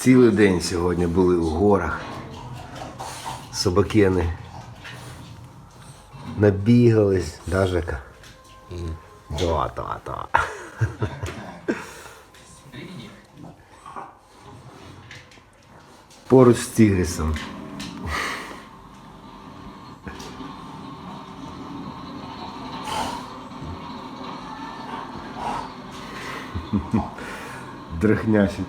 Цілий день сьогодні були у горах. Собакени. Набігались, да, Жека? Да, да, да. Поруч з Тігрісом. Дрехняші.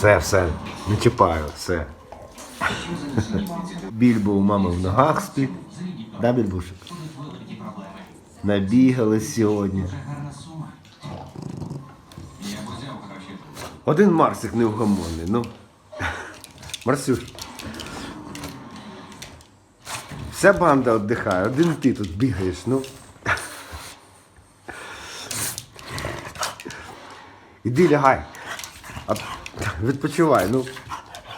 Все, все, не чіпаю, все. Більбо у мами в ногах спить. Да, більбушек? Набігались сьогодні. Один Марсик невгомонний, ну. Марсюш. Вся банда віддихає, один ти тут бігаєш, ну. Іди лягай. Відпочивай, ну.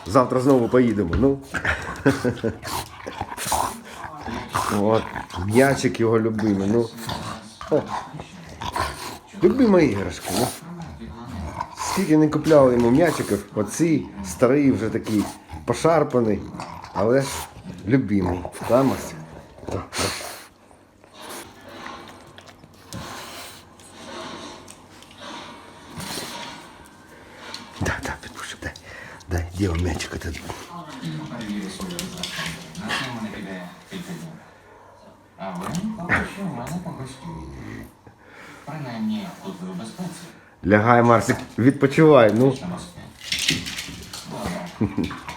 Завтра знову поїдемо, ну. От, м'ячик його любимий, ну. Любима іграшка, ну. Скільки не купляли йому м'ячиків, оці старий вже такий пошарпаний, але ж любимий. Марсик? Да, да, підпуши, дай. Дай, де он м'ячик этот? перевірю свою розрахунку. На це в мене піде мячик этот. А ви що мене погостюєте. Принаймні, тут ви в безпеці. Лягай, Марсик, відпочивай, ну. Добре.